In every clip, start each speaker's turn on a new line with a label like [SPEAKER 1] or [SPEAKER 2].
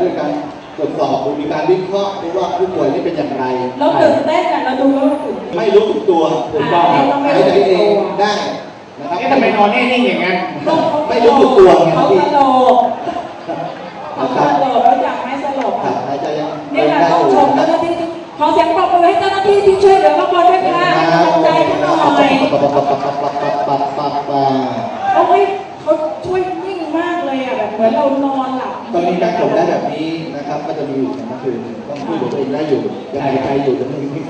[SPEAKER 1] ด้วยการตรวจสอบดูมีการวิเคราะห์ดูว่าผู้ป่วยนี่เป็นอย่างไร
[SPEAKER 2] เราตื่นเต้นอะเราดูแล้วเราตื่นเต้น
[SPEAKER 1] ไม่รู้สึกตัวถูกต้องครับ
[SPEAKER 2] อ่า
[SPEAKER 1] หายใจเองได้นะครับ
[SPEAKER 3] เอ๊ะทำไมนอนแน่นิ่งอย่างนั้น
[SPEAKER 1] ไม่รู้สึกตัวไง
[SPEAKER 2] เขา
[SPEAKER 1] พี่
[SPEAKER 2] สลบเขาสลบรู้จักไหมสลบ
[SPEAKER 1] ครับ
[SPEAKER 2] อะ
[SPEAKER 1] หายใจยัง
[SPEAKER 2] นี่แหละ
[SPEAKER 1] ได้
[SPEAKER 2] ต้อง
[SPEAKER 1] อยู่
[SPEAKER 2] ชม
[SPEAKER 1] นะ
[SPEAKER 2] เจ้าหน้าที่ที่ขอเสียงปรบมือให้เจ้าหน้าที่ที่ช่วยเหลือข้างบนด้วยค่ะให้กำลังใจเขาหน่อยเขา
[SPEAKER 1] คือต้องช่วยเหลือตัวเองได้อยู่ยังหายใจอยู่จะไม่มี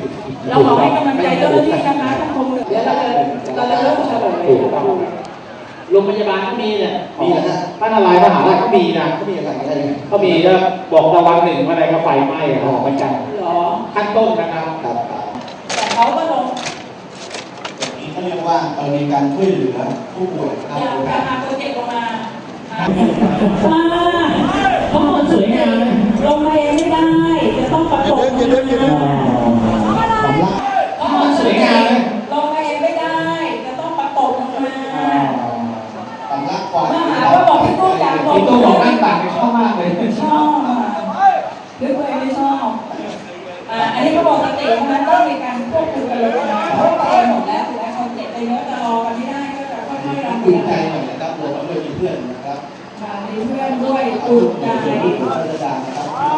[SPEAKER 2] เราขอให้กำลังใจเจ้าหน้าที่นะคะท่านคงเหลือเดี๋ยวเราจะเราจะเริ่มเฉลย
[SPEAKER 1] ถูกต้อง
[SPEAKER 3] โรงพยาบาลก็มีเนี่ย
[SPEAKER 1] มีนะ
[SPEAKER 3] ท่านอะไรมหาราชก็มีนะ
[SPEAKER 1] ก็มีอะไรอะไร
[SPEAKER 3] ก็มีก็บอกตะวันหนึ่งอะไรก็ไฟไหม้อะออกมาจาก
[SPEAKER 2] เหรอ
[SPEAKER 3] ขั้นต้นนะครับ
[SPEAKER 2] แต่เขาก็ลง
[SPEAKER 1] อย่างนี้เขาเรียกว่ากรณีการช่วยเหลือผู้ป่วยครับ
[SPEAKER 2] อย่าอย่าพาตัวเด็กลงมา
[SPEAKER 3] คนสวยงามนะ
[SPEAKER 2] ลงมาเองไม่ได้ จะต้องประกบ
[SPEAKER 1] สำลัก
[SPEAKER 3] เขาคนสวยงามนะ
[SPEAKER 2] ลงมาเองไม่ได้ จะต้องประกบลงมา
[SPEAKER 1] สำลักความ
[SPEAKER 2] มาหาว่าบอกพี่ตู้อยากล
[SPEAKER 3] มี
[SPEAKER 2] ง
[SPEAKER 3] ตัว บอกนั่งต่างกันชอบมากเลย
[SPEAKER 2] ชอบอะหรือตัวเองไม่ชอบอ่าอันนี้ก็บอกสตินะต้องมีการควบคุมกันเลยนะเพราะเองหมดแล้วถึงแม้คนเจ็บไปเยอะจะรอกันไม่ได้ก็จะค่อยๆรับ
[SPEAKER 1] อุ่นใจหน่อยนะครับเราต้องด้วยมีเพื่อนนะครับ
[SPEAKER 2] ค่ะมีเพื่อนด้วยอุ่นใจ
[SPEAKER 1] ผู้ป่วยราชการนะครับที่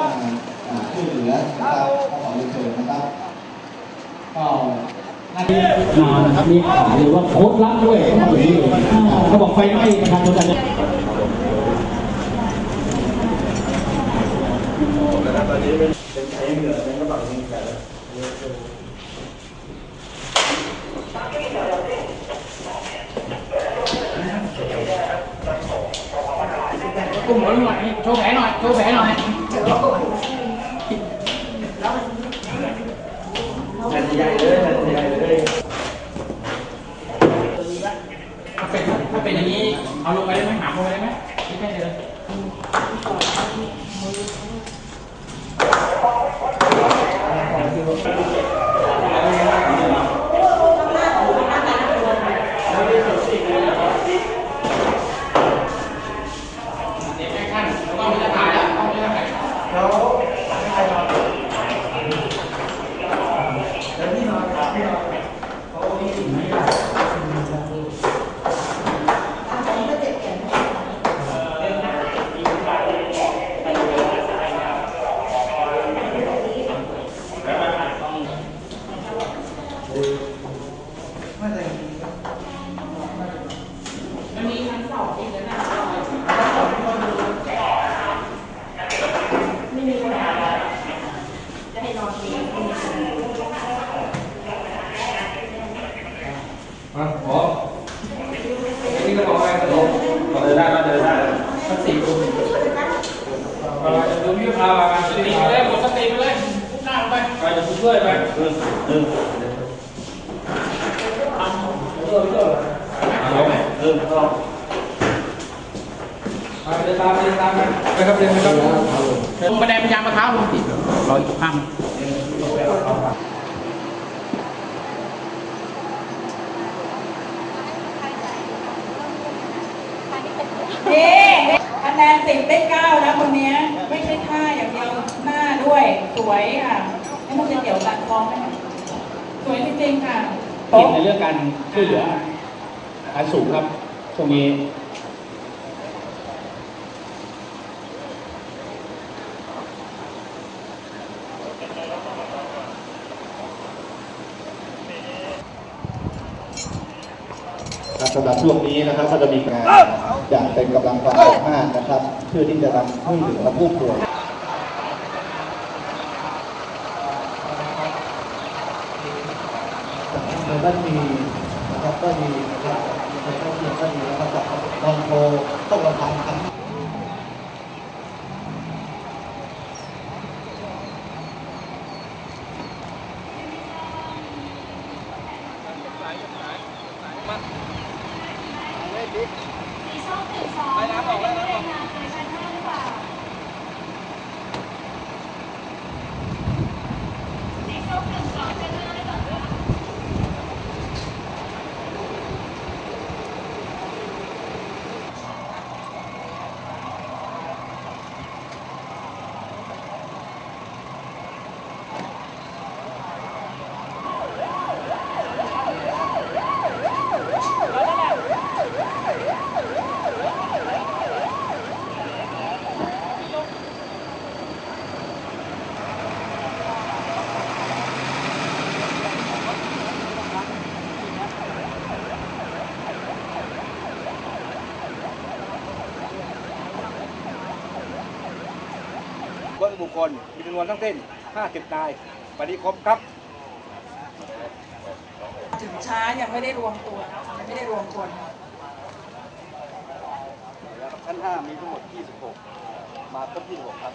[SPEAKER 1] มาช่วยเหลือนะครับขอเรียนเชิญนะครับ
[SPEAKER 3] ก็นาทีนานนะครับมีขายหรือว่าโค้ดลับด้วยเขาบอกอย่างนี้เลยเขาบอกไฟไหม้ประชาชน จะกุมหัวหน่อยโชว์แผลหน่อยโชว์แผลหน่อย
[SPEAKER 1] แผ่นใหญ่เลยแผ่นใหญ่เลย
[SPEAKER 3] ถ้าเป็นถ้าเป็นอย่างนี้เอาลงไปได้ไหมหามลงไปได้ไหมไม่ใช่เลยเด็ก แค่ขั้นแล้วก็ไม่จะถ่ายแล้วต้องไม่จะถ่ายมันมีชั้นสองอีกแล้วนะมาขอไอ้นี่ก็บอกว่าตลกเดินได้มาเดินได้สักสี่คนมาดูพี่พามาสติไปเลยหมดสติไปเลยหน้าไปไปจะช่วยไปเออเออทำเออเออ เอาไหมเออเอาไปเดินตามไปเดินตามไปไปครับเดินไปครับลงบันไดพยายามมาเท้าลงติดรออีกข้าม
[SPEAKER 2] เย้คะแนนสิบได้เก้านะคนนี้ไม่ใช่ท่าอย่างเดียวหน้าด้วยสวยค่ะให้มันจะเกี่ยวตัดคองไหมสวยจริงๆค่ะ
[SPEAKER 3] เห็นในเรื่องการช่วยเหลือการสูงครับ วงนี้
[SPEAKER 1] ครับสำหรับช่วงนี้นะครับก็จะมีการอย่างเป็นกำลังความสามารถนะครับ เพื่อที่จะนำช่วยเหลือผู้ป่วยในด้านมีนะครับก็มีนะครับก็มีนะครับ จากลองโทรต้องระวังครับ
[SPEAKER 4] เคน บุคคล มีจำนวนทั้งสิ้น 50 นายปฏิครบครับ
[SPEAKER 2] ถึงช้ายังไม่ได้รวมตัวนะคะยังไม่ได้รวมคน
[SPEAKER 4] ชั้น 5 มีทั้งหมด 26 มาครบ26 ครับ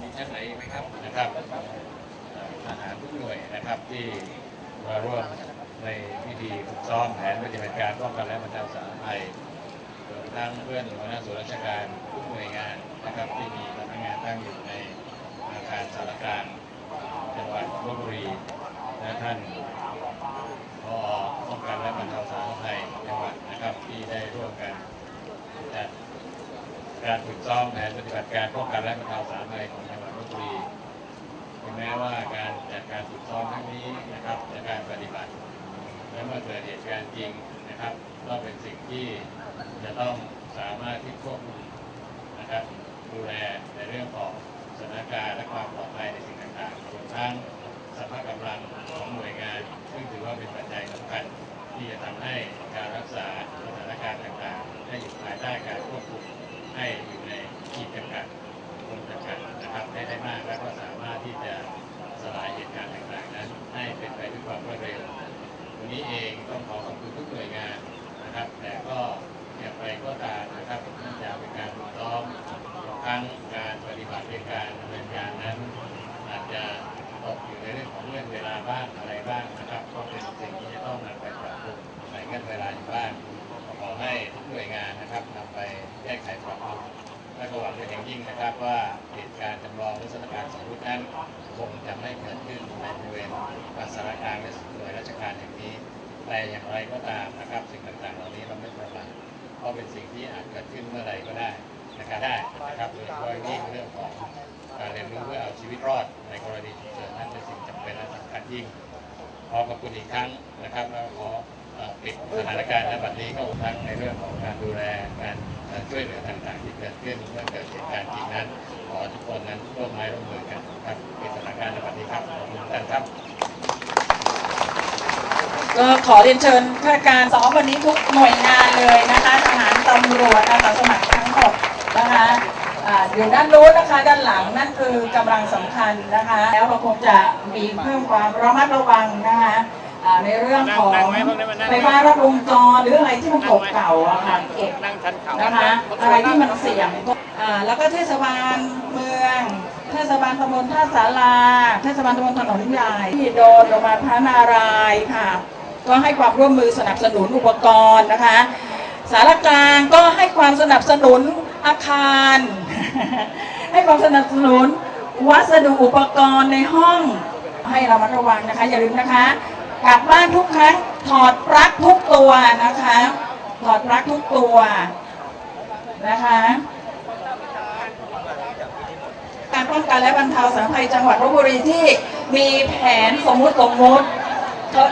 [SPEAKER 5] มีท่านไหนไหมครับนะครับทหารทุกหน่วยนะครับที่มาร่วมในพิธีฝึกซ้อมแผนปฏิบัติการป้องกันและบรรเทาสาธารณภัยรวมทั้งเพื่อนหัวหน้าส่วนราชการทุกหน่วยงาน นะครับที่มีสำนักงานตั้งอยู่ในอาคารสารกลางจังหวัดลบบุรีและท่านพอป้องกันและบรรเทาสาธารณภัยจังหวัดนะครับที่ได้ร่วมกันจัดการฝึกซ้อมแผนปฏิบัติการป้องกันและบรรเทาสาธารณภัยของจังหวัดลบบุรีถึงแม้ว่าการจัดการฝึกซ้อมครั้งนี้นะครับและการปฏิบัติ และเมื่อเกิดเหตุการณ์จริงนะครับ ก็เป็นสิ่งที่จะต้องสามารถที่ควบคุมนะครับ ดูแลในเรื่องของสถานการณ์และความปลอดภัยในสิ่งต่างๆรวมทั้งสภาพกำลังของหน่วยงาน ซึ่งถือว่าเป็นปัจจัยสำคัญที่จะทำให้การรักษาสถานการณ์ต่างๆได้อยู่ภายใต้การควบคุมให้อยู่ในขีดจำกัดคงจำกัดนะครั เรื่องเวลาบ้างอะไรบ้างนะครับ ก็เป็นสิ่งที่จะต้องนำไปปรับปรุงในเงื่อนเวลาอยู่บ้างขอให้ทุกหน่วยงานนะครับนำไปแก้ไขปรับปรุงและก็หวังเป็นอย่างยิ่งนะครับว่าเหตุการณ์จำลองและสถานการณ์สมมตินั้นคงจะไม่เกิดขึ้นในบริเวณสารกลางและหน่วยราชการแห่งนี้ แต่อย่างไรก็ตามนะครับ สิ่งต่างๆ เหล่านี้เราไม่ประมาทเพราะเป็นสิ่งที่อาจเกิดขึ้นเมื่อใดก็ได้นะครับได้นะครับโดยเฉพาะยิ่งเรื่องของการเรียนรู้เพื่อเอาชีวิตรอดในกรณีฉุกเฉินนั้นเป็นสิ่ง เป็นและสำคัญยิ่ง ขอขอบคุณอีกครั้งนะครับแล้วขอปิดสถานการณ์ณบัดนี้ก็ทั้งในเรื่องของการดูแลการช่วยเหลือต่างๆ ที่เกิดขึ้นเมื่อเกิดเหตุการณ์จริงนั้น ขอทุกคนนั้นร่วมไม้ร่วมมือกันครับปิดสถานการณ์ณบัดนี้ครับขอบคุณท่านครับ
[SPEAKER 2] ก็ขอเรียนเชิญข้าราชการซ้อมวันนี้ทุกหน่วยงานเลยนะคะทหารตำรวจอาสาสมัครทั้งหมดนะคะ อ่าอยู่ด้านนู้นนะคะด้านหลังนั่นคือกำลังสำคัญนะคะ แล้วเราคงจะมีเพิ่มความระมัดระวังนะคะอ่าในเรื่องของไฟฟ้ารัดวงจรหรืออะไรที่มันเก่าๆอะค่ะเก็บนะคะอะไรที่มันเสี่ยงอ่าแล้วก็เทศบาลเมือง เทศบาลตำบลท่าสาราเทศบาลตำบลถนนใหญ่ที่โดนลงมาพระนารายณ์ค่ะ ก็ให้ความร่วมมือสนับสนุนอุปกรณ์นะคะ สารกลางก็ให้ความสนับสนุนอาคาร ให้ความสนับสนุน วัสดุอุปกรณ์ในห้องให้เรามาระวังนะคะ อย่าลืมนะคะกลับบ้านทุกครั้งถอดปลั๊กทุกตัวนะคะ ถอดปลั๊กทุกตัวนะคะการป้องกันและบรรเทาสาธารณภัยจังหวัดลบบุรีที่มีแผนสมมุติสมมุติเขา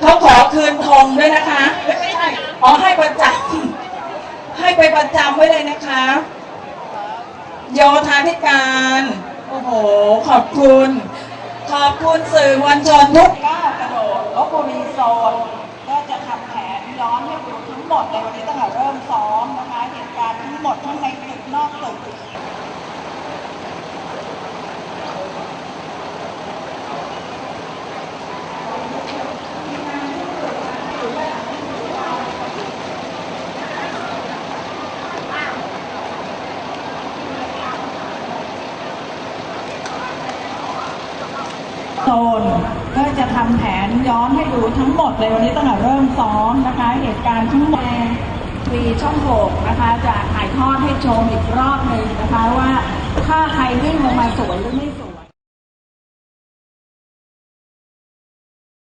[SPEAKER 2] เขาขอคืนธงด้วยนะคะไม่ไม่ใช่อ๋อให้ประจำให้ไปประจำไว้เลยนะคะ โยธาธิการ โอ้โห ขอบคุณ ขอบคุณสื่อมวลชนทุกก้าวกระโดดลบบุรีโซนก็จะทำแผนย้อนให้ดูทั้งหมดในวันนี้ตั้งแต่เริ่มซ้อมนะคะ เหตุการณ์ทั้งหมดทั้งในตึกนอกตึก โซน ก็จะทำแผนย้อนให้ดูทั้งหมดเลยวันนี้ตั้งแต่เริ่มซ้อมนะคะ เหตุการณ์ทั้งหมดมีช่องโหกนะคะ จะถ่ายทอดให้ชมอีกรอบหนึ่งนะคะว่าถ้าใครวิ่งลงมาสวยหรือไม่สวย